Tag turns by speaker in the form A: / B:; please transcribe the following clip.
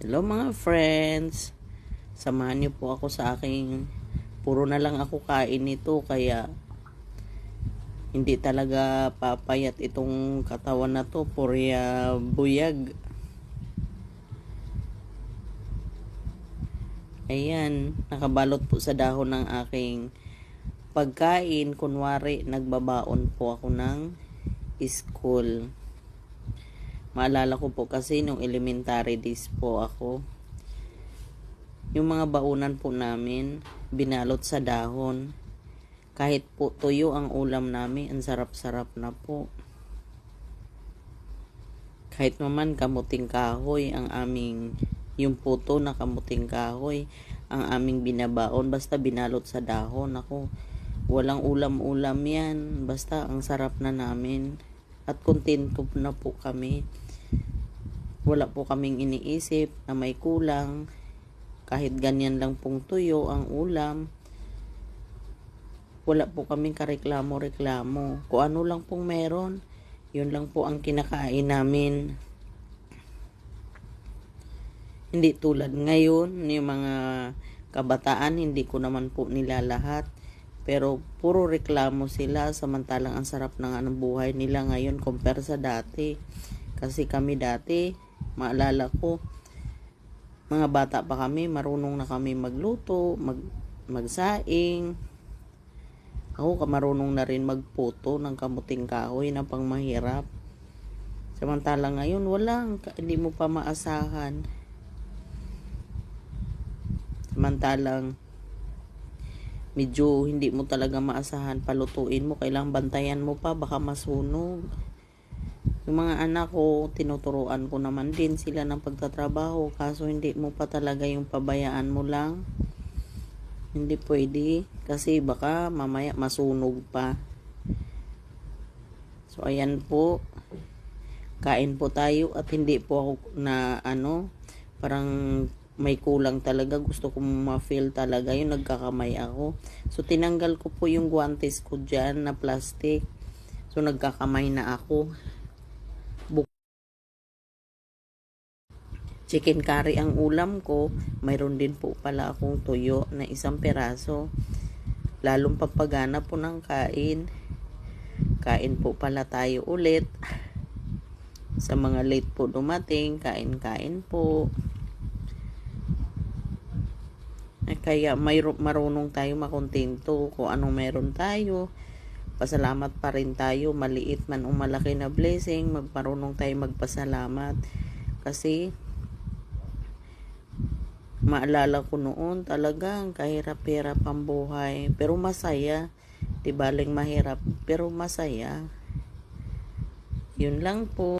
A: Hello mga friends. Samahan niyo po ako sa aking puro na lang ako kain nito kaya hindi talaga papayat itong katawan na to purya buyag. Ayan, nakabalot po sa dahon ng aking pagkain. Kunwari, nagbabaon po ako ng school. Maalala ko po kasi nung elementary days po ako. Yung mga baunan po namin, binalot sa dahon. Kahit po tuyo ang ulam namin, ang sarap-sarap na po. Kahit naman kamuting kahoy ang aming yung puto na kamuting kahoy ang aming binabaon basta binalot sa dahon ako walang ulam-ulam yan basta ang sarap na namin at kontento na po kami. Wala po kaming iniisip na may kulang. Kahit ganyan lang pong tuyo ang ulam wala po kaming kareklamo-reklamo. Kung ano lang pong meron yun lang po ang kinakain namin. Hindi tulad ngayon, yung mga kabataan, hindi ko naman po nila lahat. Pero puro reklamo sila, samantalang ang sarap ng anong buhay nila ngayon compare sa dati. Kasi kami dati, maalala ko, mga bata pa kami, marunong na kami magluto, mag, magsaing. Ako, marunong na rin magputo ng kamuting kahoy na pang mahirap. Samantalang ngayon, walang, hindi mo pa maasahan Samantalang medyo hindi mo talaga maasahan palutuin mo, kailang bantayan mo pa, baka masunog. Yung mga anak ko, tinuturuan ko naman din sila ng pagtatrabaho, kaso hindi mo pa talaga yung pabayaan mo lang. Hindi pwede, kasi baka mamaya masunog pa. So, ayan po. Kain po tayo at hindi po ako na ano, parang may kulang talaga. Gusto ko ma-feel talaga yung nagkakamay ako. So, tinanggal ko po yung guantes ko dyan na plastic. So, nagkakamay na ako. Buk Chicken curry ang ulam ko. Mayroon din po pala akong tuyo na isang peraso. Lalong papagana po ng kain. Kain po pala tayo ulit. Sa mga late po dumating, kain-kain po. Kaya may marunong tayo makontento kung anong meron tayo. Pasalamat pa rin tayo, maliit man o malaki na blessing, magmarunong tayo magpasalamat. Kasi maalala ko noon talagang kahirap-hirap ang buhay. Pero masaya. Di baling mahirap, pero masaya. Yun lang po.